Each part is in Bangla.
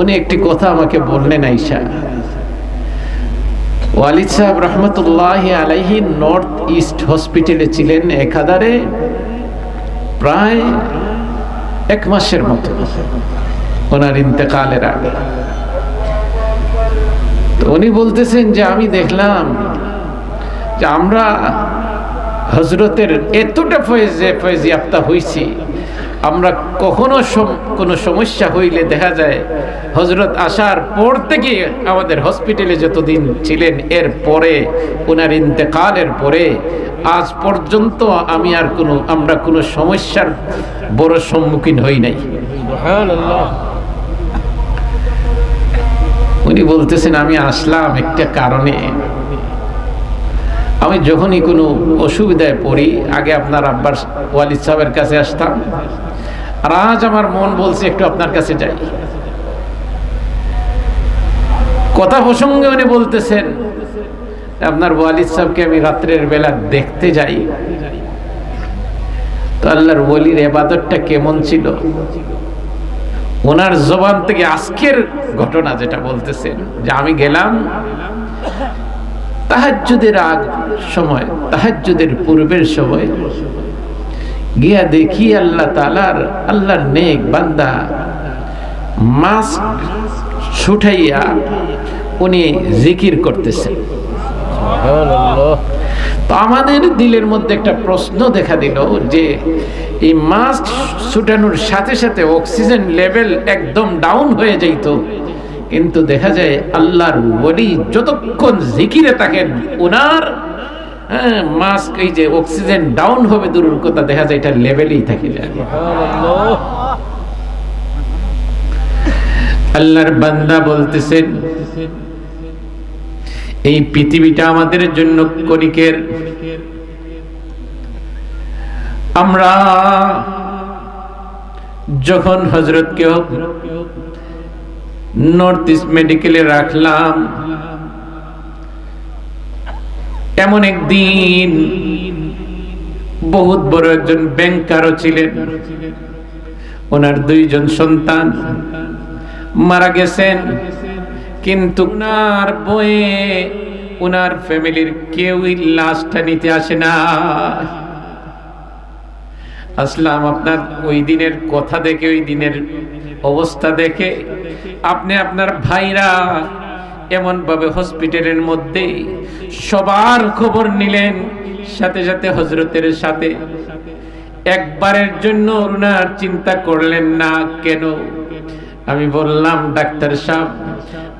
উনি একটি কথা আমাকে বললেন আইসা ওয়ালিদ সাহেব রহমতুল্লাহ আলাইহি নর্থ ইস্ট হসপিটালে ছিলেন একাধারে প্রায় এক মাসের মতো। ওনার ইন্তেকালের আগে। তো উনি বলতেছেন যে, আমি দেখলাম যে আমরা হজরতের এতটা ফয়েজে ফয়েজি আপ্তা হইছি আমরা কখনো সম- কোনো সমস্যা হইলে দেখা যায় হজরত আসার পর থেকে আমাদের হসপিটালে যতদিন ছিলেন এর পরে ওনার ইন্তেকালের পরে আজ পর্যন্ত আমি আর কোনো আমরা কোনো সমস্যার বড় সম্মুখীন হই নাই। উনি বলতেছেন আমি আসলাম একটা কারণে। আমি যখনই কোনো অসুবিধায় পড়ি আগে আপনার আব্বার ওয়ালিদ সাহেবের কাছে আসতাম। আর আজ আমার মন বলছে একটু আপনার কাছে যাই। কথা প্রসঙ্গে উনি বলতেছেন, আপনার ওয়ালিদ সাহেবকে আমি রাত্রের বেলা দেখতে যাই। তো আল্লাহর ওলির এবাদতটা কেমন ছিল? ওনার জবান থেকে আজকের ঘটনা যেটা বলতেছেন, যে আমি গেলাম তাহাজ্জুদের আগ সময়, তাহাজ্জুদের পূর্বের সময় গিয়া দেখি আল্লাহ তালার আল্লাহর নেক বান্দা। মাস্ক ছুটাইয়া উনি জিকির করতেছেন। তো আমাদের দিলের মধ্যে একটা প্রশ্ন দেখা দিল যে এই মাস্ক ছুটানোর সাথে সাথে অক্সিজেন লেভেল একদম ডাউন হয়ে যাইত। কিন্তু দেখা যায় আল্লাহর বলি যতক্ষণ জিকিরে থাকেন ওনার হ্যাঁ মাস্ক এই যে অক্সিজেন ডাউন হবে দেখা যায় এটা লেভেলেই থাকে। আল্লাহর বান্দা বলতেছেন, এই পৃথিবীটা আমাদের জন্য করিকের আমরা যখন হজরতকে নর্থ ইস্ট মেডিকেলে রাখলাম এমন একদিন বহুত বড় একজন ব্যাংকারও ছিলেন। ওনার দুইজন সন্তান মারা গেছেন। কিন্তু উনার বয়ে ওনার ফ্যামিলির কেউই লাশটা নিতে আসে না। আসলাম আপনার ওই দিনের কথা দেখে, ওই দিনের অবস্থা দেখে। আপনি আপনার ভাইরা এমন ভাবে হসপিটালের মধ্যে সবার খবর নিলেন, সাথে সাথে হজরতের সাথে। একবারের জন্য ওনার চিন্তা করলেন না, কেন? আমি বললাম, ডাক্তার সাহেব,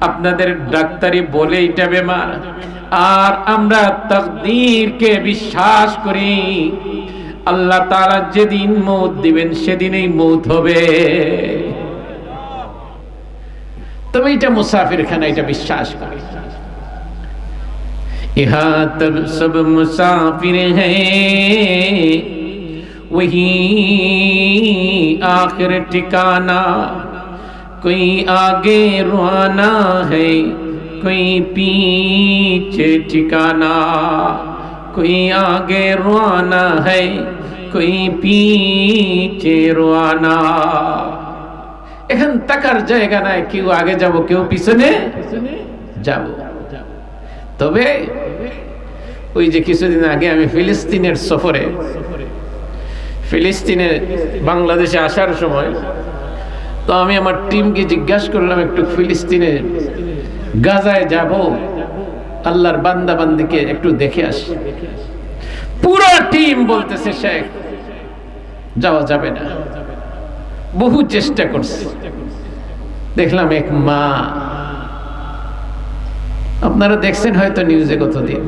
আপনাদের ডাক্তারি বলে এটা বেমার। আর আমরা তকদিরকে বিশ্বাস করি। আল্লাহ তাআলা যেদিন মৌত দিবেন, সেদিনই মৌত হবে। তবে এটা মুসাফির খানা এটা বিশ্বাস করি ইহা তব সব মুসাফির হ্যাঁ वही आखिर ठिकाना कोई आगे रुआना है कोई पीछे ठिकाना कोई आगे रुआना है कोई पीछे रुआना এখন তাকার জায়গা নাই কেউ আগে যাব কেউ পিছনে যাব। তবে ওই যে কিছুদিন আগে আমি ফিলিস্তিনের সফরে ফিলিস্তিনে বাংলাদেশে আসার সময় তো আমি আমার টিমকে জিজ্ঞাসা করলাম একটু ফিলিস্তিনে গাজায় যাব আল্লাহর বান্দা বান্দিকে একটু দেখে আসি। পুরো টিম বলতেছে শেখ যাওয়া যাবে না। বহু চেষ্টা করছে। দেখলাম এক মা। আপনারা দেখছেন হয়তো নিউজে কতদিন।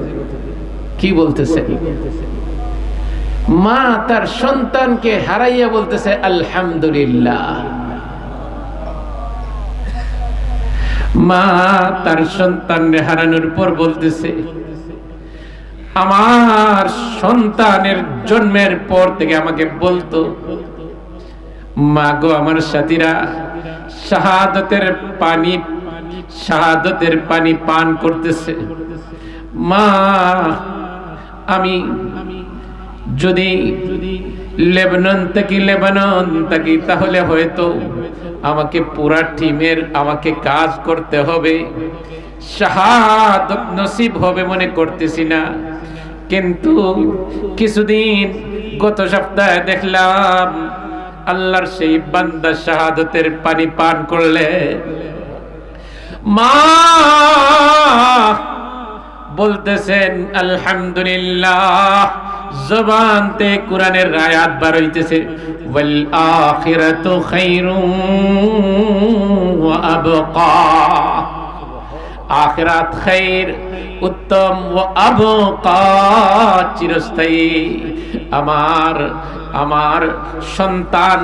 কি বলতেছে মা তার সন্তানকে হারাইয়া বলতেছে, আলহামদুলিল্লাহ। মা তার সন্তান হারানোর পর বলতেছে, আমার সন্তানের জন্মের পর থেকে আমাকে বলতো মা গো আমার সাথীরা, শাহাদতের পানি শাহাদতের পানি পান করতেছে। মা, আমি যদি লেবানন থেকে লেবানন থাকি, তাহলে হয়তো আমাকে পুরা টিমের, আমাকে কাজ করতে হবে। শাহাদত নসিব হবে মনে করতেছি না। কিন্তু কিছুদিন গত সপ্তাহে দেখলাম আল্লাহর সেই বান্দা শাহাদতের পানি পান করলে, মা বলতেছেন, আলহামদুলিল্লাহ জবানতে কোরআনের আয়াত বার হইতেছে, ওয়াল আখিরাতু খায়রুম ওয়া আবকা। আখিরাত খাইর উত্তম ও চিরস্থায়ী। আমার আমার সন্তান,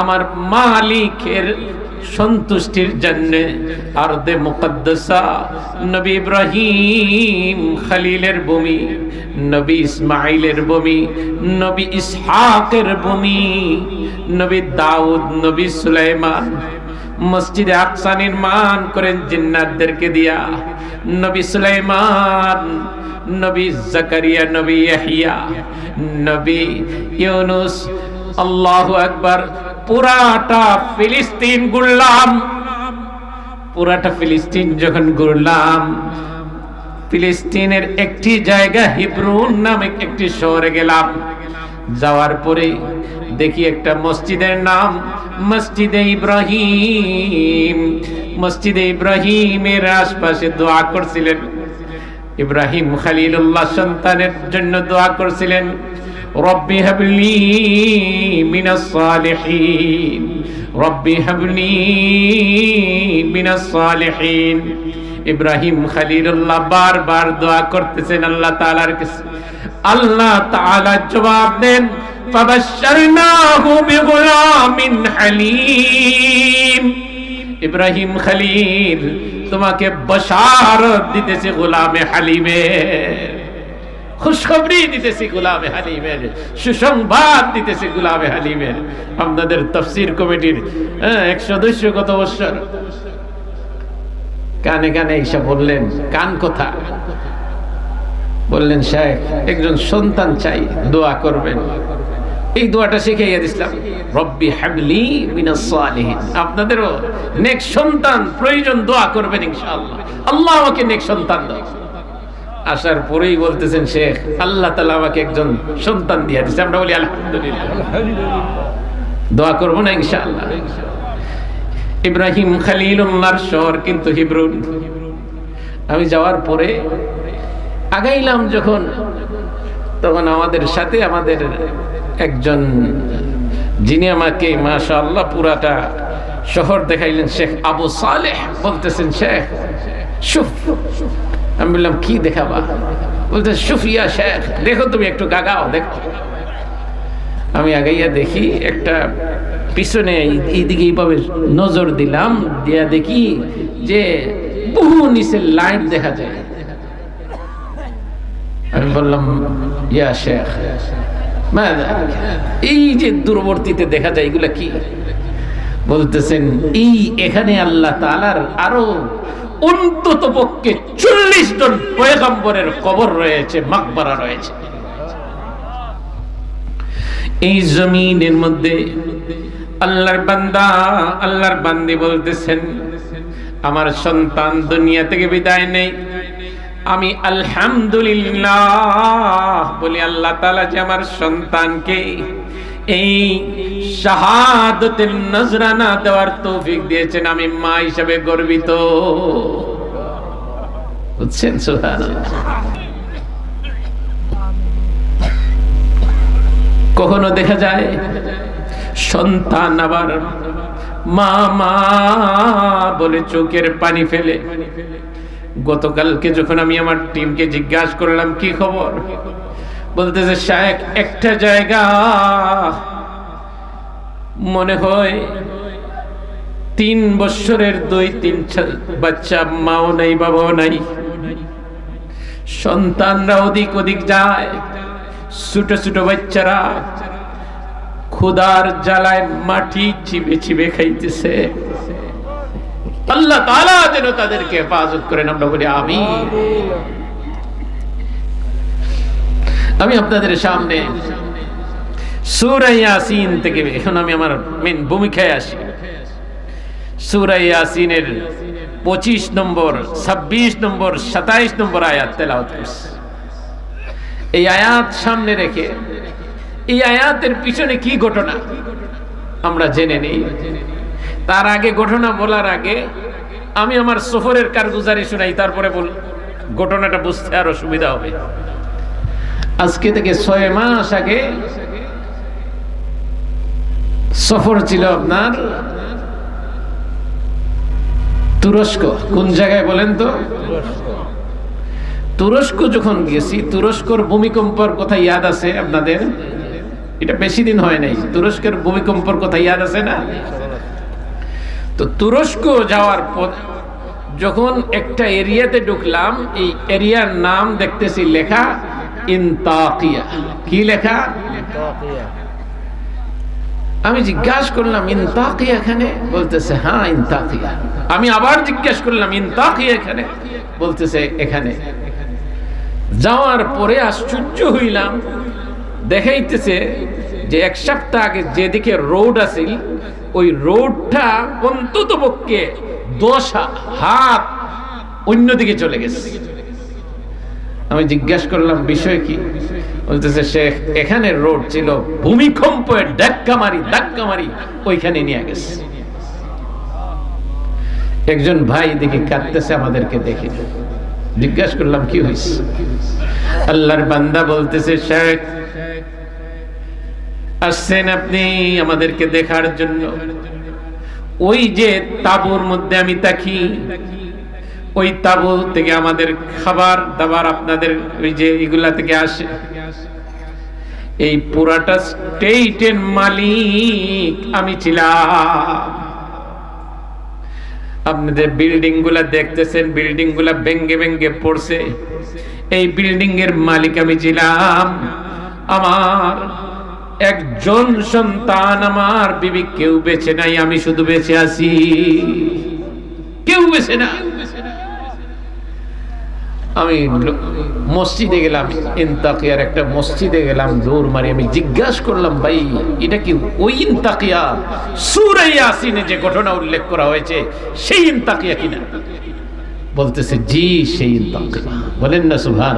আমার মালিকের সন্তুষ্টির জন্য আরদে মুকদ্দসা নবী ইব্রাহিম খালিলের ভূমি, নবী ইসমাইলের ভূমি, নবী ইসহাকের ভূমি, নবী দাউদ, নবী সুলাইমান মসজিদে আকসা নির্মাণ করেন জিন্নাতদেরকে দিয়া। নবী সুলাইমান, নবী জাকারিয়া, নবী ইয়াহিয়া, নবী ইউনুস, আল্লাহু আকবার, পুরাটা ফিলিস্তিন ঘুরলাম। পুরাটা ফিলিস্তিন যখন ঘুরলাম, ফিলিস্তিনের একটি জায়গা হিব্রুন নামে একটি শহরে গেলাম। যাওয়ার পরে দেখি একটা মসজিদের নাম, মসজিদে ইব্রাহিম। মসজিদে ইব্রাহিমের আশপাশে দোয়া করছিলেন। ইব্রাহিম খালিলুল্লাহ সন্তানের জন্য দোয়া করছিলেন। রব্বি হাবলি মিনাস সালিহিন। রব্বি হাবলি মিনাস সালিহিন। ইব্রাহিম খালিলুল্লাহ বারবার দোয়া করতেছেন আল্লাহ তাআলার কাছে। আল্লাহ তাআলা জবাব দেন ইব্রাহিম খালিল তোমাকে বশারত দিতেছে গোলামে হালিমের। খুশখবরি দিতেছি গোলামে হালিমের। সুসংবাদ দিতেছি গোলামে হালিমের। আপনাদের তফসির কমিটির হ্যাঁ, এক সদস্য গত বছর। কানে কানে এইসব বললেন কান কথা বললেন শেখ একজন সন্তান চাই দোয়া করবেন। এই দোয়াটা শিখাইয়া দিছিলাম। রব্বি হাবলি মিনাস সালিহিন। আপনাদেরও নেক সন্তান প্রয়োজন দোয়া করবেন ইনশাআল্লাহ। আল্লাহ আমাকে নেক সন্তান দাও। আসার পরেই বলতেছেন, শেখ, আল্লাহ তাআলা আমাকে একজন সন্তান দিয়ে দিয়েছে আমরা বলি, আলহামদুলিল্লাহ। দোয়া করব না ইনশাআল্লাহ। ইব্রাহিম খালিলুল্লাহর শহর কিন্তু হিব্রুন। আমি যাওয়ার পরে আগাইলাম যখন তখন আমাদের সাথে আমাদের একজন যিনি আমাকে, মাশাআল্লাহ, পুরাটা শহর দেখাইলেন, শেখ আবু সালেহ। বলতেছেন, শেখ সুফ আমি বললাম, কি দেখাবা? বলতে সুফিয়া শেখ, দেখো তুমি একটু গাগাও, দেখো। আমি আগাইয়া দেখি একটা পিছনে এইদিকে এইভাবে নজর দিলাম, দিয়া দেখি যে বহু নিচের লাইট দেখা যায়। আমি বললাম, ইয়া শেখ এই যে দূরবর্তীতে দেখা যায় এগুলা কি? বলতেছেন, এই এখানে আল্লাহ তালার আরও অন্তত পক্ষে চল্লিশ জন পয়গম্বরের কবর রয়েছে, মাকবারা রয়েছে। এই জমিনের মধ্যে আল্লাহর বান্দা, আল্লাহর বান্দি বলতেছেন, আমার সন্তান দুনিয়া থেকে বিদায় নেই। আমি আলহামদুলিল্লাহ বলি, আল্লাহ তাআলা যে আমার সন্তানকে এই শাহাদতের নজরানা দেওয়ার তৌফিক দিয়েছেন, আমি মা হিসাবে গর্বিত। বুঝছেন? কখনো দেখা যায় সন্তান আবার মা মা বলে চোখের পানি ফেলে গতকালকে যখন আমি আমার টিমকে জিজ্ঞাসা করলাম, কি খবর? বলতেছে শায়েক একটা জায়গা। মনে হয় তিন বছরের দুই, তিন বাচ্চা, মাও নাই, বাবাও নাই। সন্তানরা ওদিক ওদিক যায়। ছোট ছোট বাচ্চারা খুদার জ্বালায় মাটি চিবে চিবে খাইতেছে। আল্লাহ তাআলা যেন তাদেরকে হেফাজত করেন। আমরা বলি আমি আমি আপনাদের সামনে সূরা ইয়াসিন থেকে, এখন আমি আমার মেন ভূমিকায় আসি। সুরাই ইয়াসিনের পঁচিশ নম্বর, ছাব্বিশ নম্বর, সাতাইশ নম্বর আয়াত তেলাওয়াত করছে। এই আয়াত সামনে রেখে, এই আয়াতের পিছনে কি ঘটনা? আমরা জেনে নেই। তার আগে ঘটনা বলার আগে আমি আমার সফরের কারগুজারি শুনাই, তারপরে বল, ঘটনাটা বুঝতে আরও সুবিধা হবে। আজকে থেকে ছয় মাস আগে সফর ছিল আপনার তুরস্ক। কোন জায়গায় বলেন তো? তুরস্ক যখন গেছি, তুরস্কর ভূমিকম্পর কথা ইয়াদ আছে আপনাদের? এটা বেশি দিন হয় নাই। তুরস্কের ভূমিকম্পর কথা ইয়াদ আছে না? তো তুরস্ক যাওয়ার পর যখন একটা এরিয়াতে ঢুকলাম, এই এরিয়ার নাম দেখতেছি লেখা ইনতাকিয়া। কি লেখা? আমি জিজ্ঞাসা করলাম, ইনতাকিয়া এখানে? বলতেছে হ্যাঁ ইনতাকিয়া। আমি আবার জিজ্ঞেস করলাম, ইনতাকিয়া এখানে? বলতেছে, এখানে। যাওয়ার পরে আশ্চর্য হইলাম, দেখাইতেছে যে এক সপ্তাহ আগে যেদিকে রোড আছিল ওই রোডটা অন্তত পক্ষে দশ হাত অন্যদিকে চলে গেছে। আমি জিজ্ঞাসা করলাম, বিষয় কি? বলতেছে সে এখানে রোড ছিল ভূমিকম্পের ধাক্কা মারি ধাক্কা মারি ওইখানে নিয়ে গেছে। একজন ভাই দেখে কাঁদতেছে, আমাদেরকে দেখে। জিজ্ঞাসা করলাম, কি হয়েছে? আল্লাহর বান্দা বলতেছে, শেখ আসছেন আপনি আমাদেরকে দেখার জন্য। ওই যে তাবুর মধ্যে আমি তাকি ওই তাবু থেকে আমাদের খাবার দাবার আপনাদের ওই যে এগুলা থেকে আসে। এই পুরাটা স্টেটের মালিক আমি ছিলাম। আপনাদের বিল্ডিংগুলা দেখতেছেন বিল্ডিংগুলা ভেঙ্গে ভেঙ্গে পড়ছে। এই বিল্ডিং এর মালিক আমি ছিলাম। আমার একজন সন্তান আমার বিবি কেউ বেছে নাই, আমি শুধু বেঁচে আছি। কেউ বেছে না। আমি মসজিদে গেলাম, ইনতাকিয়ার একটা মসজিদে গেলাম দৌড় মারি আমি জিজ্ঞাসা করলাম, ভাই, এটা কি ওই ইনতাকিয়া? সুরে ইয়াসিনে যে ঘটনা উল্লেখ করা হয়েছে, সেই ইনতাকিয়া কিনা? বলতেছে, জি, সেই ইনতাকিয়া। বলেন না সুভান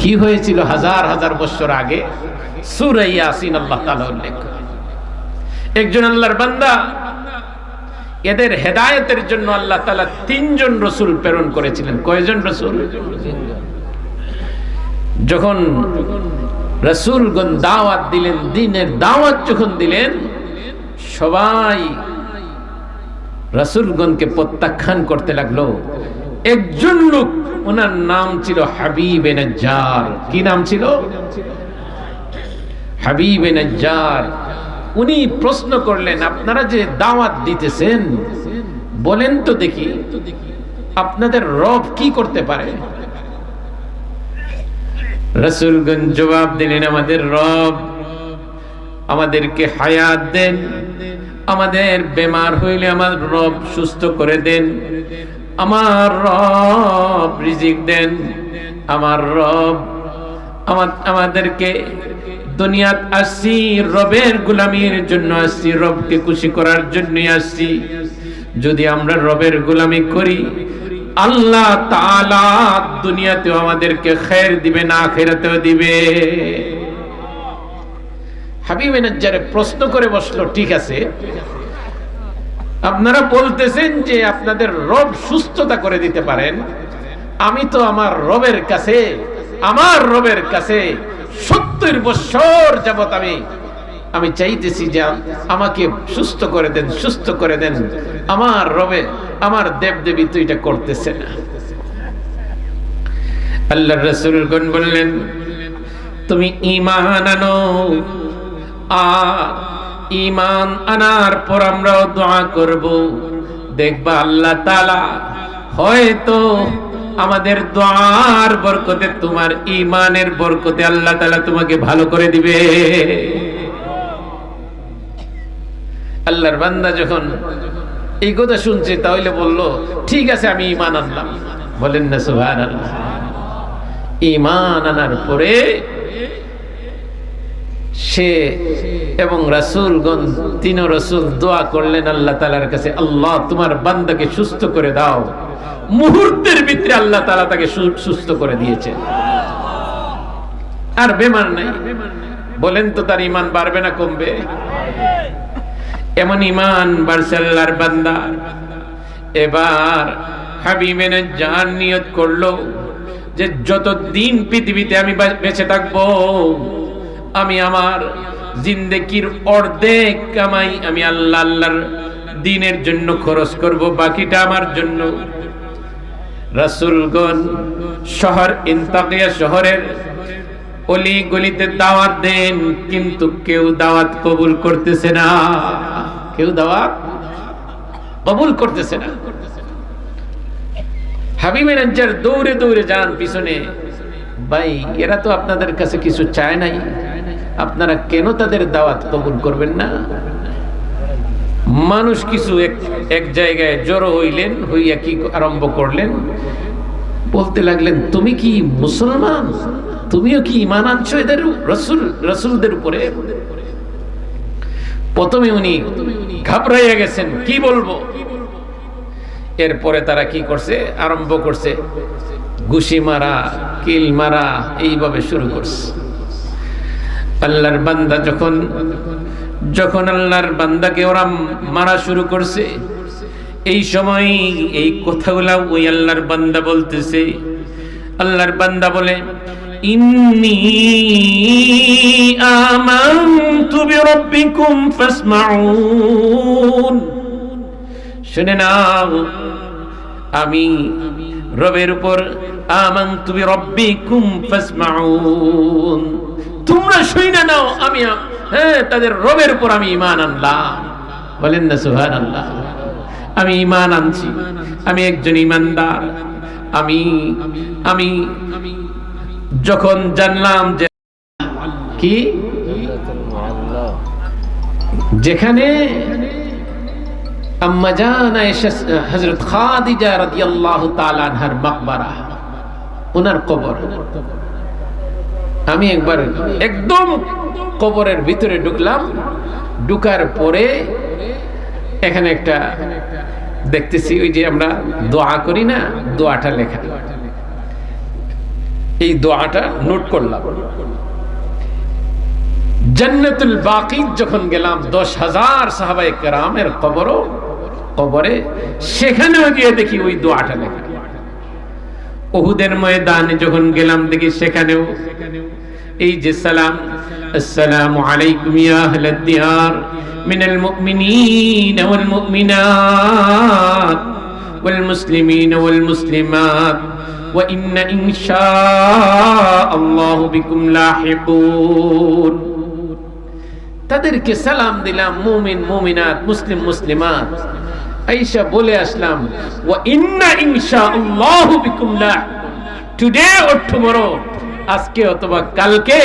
কি হয়েছিল হাজার হাজার বছর আগে? সুরে ইয়াসিন, আল্লাহ উল্লেখ একজন আল্লাহর বান্দা, এদের হেদায়েতের জন্য আল্লাহ তালা তিনজন রসুল প্রেরণ করেছিলেন। কয়জন রসুল? যখন রসুলগণ দাওয়াত দিলেন, দিনের দাওয়াত যখন দিলেন, সবাই রসুলগণকে প্রত্যাখ্যান করতে লাগল। একজন লোক ওনার নাম ছিল হাবিব নজ্জার। কি নাম ছিল? হাবিব নজ্জার। উনি প্রশ্ন করলেন, আপনারা যে দাওয়াত দিতেছেন, বলেন তো দেখি, আপনাদের রব কি করতে পারে? রসুলগঞ্জ জবাব দিলেন, আমাদের রব আমাদেরকে হায়াত দেন, আমাদের বেমার হইলে আমার রব সুস্থ করে দেন আমার রব রিজিক দেন, আমার রব আমাদেরকে দুনিয়াত আসছি, রবের গুলামির জন্য আসছি, রবকে খুশি করার জন্যই আসছি। যদি আমরা রবের গুলামি করি, আল্লাহ তাআলা দুনিয়াতেও আমাদেরকে খের দিবে না, আখেরাতেও দিবে। হাবিব প্রশ্ন করে বসল, ঠিক আছে আপনারা বলতেছেন যে আপনাদের রব সুস্থতা করে দিতে পারেন। আমি তো আমার রবের কাছে, আমার রবের কাছে সত্তর বছর যাবত আমি আমি চাইতেছি যে আমাকে সুস্থ করে দেন, সুস্থ করে দেন। আমার রবে, আমার দেব দেবী তো এটা করতেছে না। আল্লাহ রসুলগণ বললেন, তুমি ইমান আনো, আর ইমান আনার পর আমরাও দোয়া করব। দেখবা আল্লাহ তালা হয়তো আমাদের দোয়ার বরকতে, তোমার ইমানের বরকতে আল্লাহ তালা তোমাকে ভালো করে দিবে। আল্লাহর বান্দা যখন এই কথা শুনছে, তাহলে বলল, ঠিক আছে, আমি ইমান আনলাম। বলেন না সুহান আল্লাহ ইমান আনার পরে সে এবং রাসূলগণ তিন রসুল, দোয়া করলেন আল্লাহ তালার কাছে, আল্লাহ, তোমার বান্দাকে সুস্থ করে দাও। মুহূর্তের ভিতরে আল্লাহ তালা তাকে সুস্থ করে দিয়েছে। আর বেমার নাই। বলেন তো, তার ইমান বাড়বে না কমবে? এমন ইমান বাড়ছে আল্লাহর বান্দা। এবার হাবিবেন জান নিয়ত করল যে যত দিন পৃথিবীতে আমি বেঁচে থাকব আমি আমার জিন্দেগির অর্ধেক কামাই আমি আল্লাহ আল্লাহর দিনের জন্য খরচ করব, বাকিটা আমার জন্য। রাসূলগণ শহর ইন্তাকিয়া শহরের অলি গলিতে দাওয়াত দেন, কিন্তু কেউ দাওয়াত কবুল করতেছে না। কেউ দাওয়াত কবুল করতেছে না। হাবিবে রাজ্জার দৌড়ে দৌড়ে যান পিছনে। ভাই, এরা তো আপনাদের কাছে কিছু চায় নাই। আপনারা কেন তাদের দাওয়াত কবুল করবেন না? মানুষ কিছু এক এক জায়গায় জড়ো হইলেন, হইয়া কি আরম্ভ করলেন? বলতে লাগলেন, তুমি কি মুসলমান? তুমিও কি ইমান আনছো এদের রসুল, রসুলদের উপরে? প্রথমে উনি ঘাবড়াইয়া গেছেন, কি বলব? এরপরে তারা কি করছে? আরম্ভ করছে, ঘুষি মারা, কিল মারা, এইভাবে শুরু করছে। আল্লাহর বান্দা যখন যখন আল্লাহর বান্দাকে ওরা মারা শুরু করছে, এই সময় এই কথাগুলা ওই আল্লাহর বান্দা বলতেছে। আল্লাহর বান্দা বলে, ইন্নি আমানতু বিরাব্বিকুম ফাসমাউন। শুনে নাও, আমি রবের উপর আমানতু বিরাব্বিকুম ফাসমাউন। তোমরা শুনে নাও, আমি হ্যাঁ তাদের রবের উপর আমি ঈমান আনলাম। বলেন না সুহান আল্লাহ আমি ঈমান আনছি। আমি একজন ইমানদার আমি আমি যখন জানলাম যে কি? যেখানে আম্মা জান হযরত খাদিজা রাদিয়াল্লাহু তাআলা আনহার মাকবারা, ওনার কবর। আমি একবার একদম কবরের ভিতরে ঢুকলাম। ঢুকার পরে এখানে একটা দেখতেছি, ওই যে আমরা দোয়া করি না, দোয়াটা লেখা। এই দোয়াটা নোট করলাম। জান্নাতুল বাকি যখন গেলাম, দশ হাজার সাহাবাই কেরামের কবরও, কবরে, সেখানেও গিয়ে দেখি ওই দোয়াটা লেখা। ওহুদের ময়দানে যখন গেলাম দেখি সেখানেও এই যে সালাম, আসসালামু আলাইকুম ইয়া আহলাদ দিয়ার, মিনাল মুমিনিনা ওয়াল মুমিনাত, ওয়াল মুসলিমিনা ওয়াল মুসলিমাত, ওয়া ইন্না ইনশাআল্লাহু বিকুম লাহিকুন। তাদেরকে সালাম দিলাম, মুমিন, মুমিনাত, মুসলিম, মুসলিমাত। আইসা বলে আসলাম, ওয়া ইন্না ইনশাআল্লাহু বিকুম লা টুডে অর টুমরো আজকে অথবা কালকে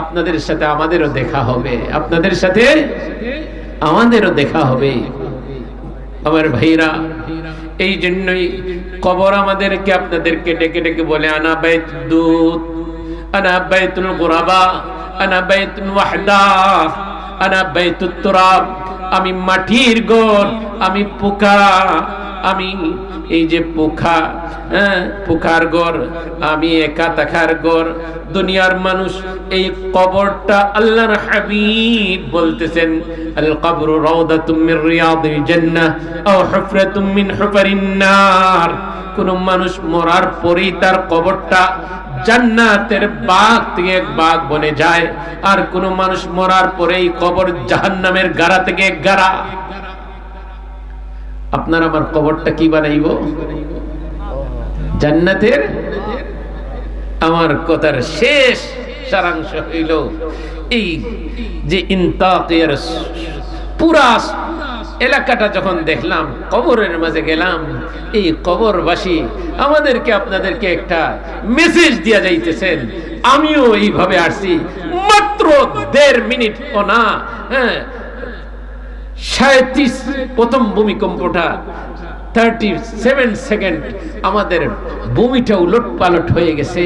আপনাদের সাথে আমাদেরও দেখা হবে, আপনাদের সাথে আমাদেরও দেখা হবে। আমার ভাইরা, এই জন্যই কবর আমাদেরকে আপনাদেরকে ডেকে ডেকে বলে, আনা বাইত দুধ আনা বাইতুল গুরাবা, আনা বাইতুল ওয়াহদা, আনা বাইতুত তুরাব। আমি মাটির ঘর আমি পোকা, আমি এই যে পোখা হ্যাঁ পোকার ঘর আমি একা থাকার ঘর দুনিয়ার মানুষ এই কবরটা আল্লাহর হাবিব বলতেছেন, আল কবর রাউদাতুম মির রিয়াদিল জান্নাহ, আও হুফরাতুম মিন হুফারিন নার। কোন মানুষ মরার পরেই তার কবরটা জান্নাতের বাগ থেকে এক বাগ বনে যায়, আর কোন মানুষ মরার পরেই কবর জাহান্নামের গাড়া থেকে এক গাড়া। আপনার আমার কবরটা কি বানাইব? জান্নাতের? আমার কথার শেষ সারাংশ হইল এই যে ইন্তাকের পুরা এলাকাটা যখন দেখলাম, কবরের মাঝে গেলাম, এই কবরবাসী আমাদেরকে আপনাদেরকে একটা মেসেজ দিয়া যাইতেছেন। আমিও এইভাবে আসছি, মাত্র দেড় মিনিট ও না হ্যাঁ সাঁত্রিশ প্রথম ভূমিকম্পটা থার্টি সেভেন সেকেন্ড আমাদের ভূমিটা উলট পালট হয়ে গেছে।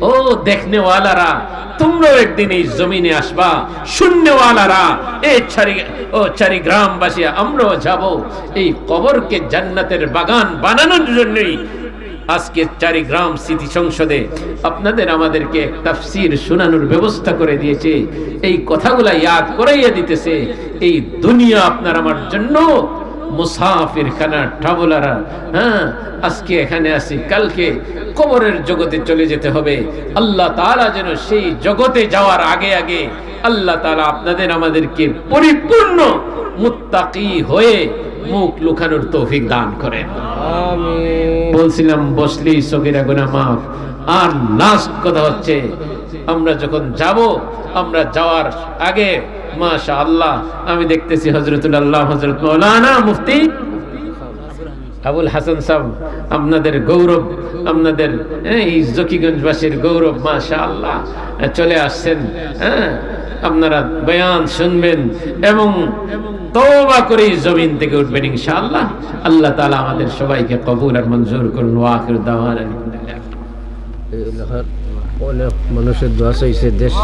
ও দেখনে দেখনেওয়ালারা, তোমরাও একদিন এই জমিনে আসবা শূন্য শূন্যওয়ালারা এই চারি, ও চারি গ্রামবাসী, আমরাও যাব। এই কবরকে জান্নাতের বাগান বানানোর জন্যই আজকে চারি গ্রাম স্মৃতি সংসদে আপনাদের আমাদেরকে তাফসির শোনানোর ব্যবস্থা করে দিয়েছে। এই কথাগুলা ইয়াদ করাইয়া দিতেছে। এই দুনিয়া আপনার আমার জন্য মুসাফির খানা ট্রাভেলারা হ্যাঁ আজকে এখানে আসি কালকে কবরের জগতে চলে যেতে হবে। আল্লাহ তাআলা যেন সেই জগতে যাওয়ার আগে আগে আল্লাহ তাআলা আপনাদের আমাদেরকে পরিপূর্ণ মুত্তাকি হয়ে মুখ লুকানোর তৌফিক দান করেন। বলছিলাম বসলি সগিরা গুনা মাফ। আর লাস্ট কথা হচ্ছে আমরা যখন যাব আমরা যাওয়ার আগে আমি দেখতেছি মুফতি আবুল হাসান সাহেব। আপনাদের গৌরব আপনাদের হ্যাঁ, এই জকিগঞ্জবাসীর গৌরব মাশা আল্লাহ চলে আসছেন হ্যাঁ আপনারা বয়ান শুনবেন এবং তওবা করে জমিন থেকে উঠবেন ইনশাআল্লাহ। আল্লাহ তাআলা আমাদের সবাইকে কবুল আর মঞ্জুর করুন ওয়া আখির দাওয়ানা আলহামদুলিল্লাহ। মানুষের দোয়া চাইছে দেশ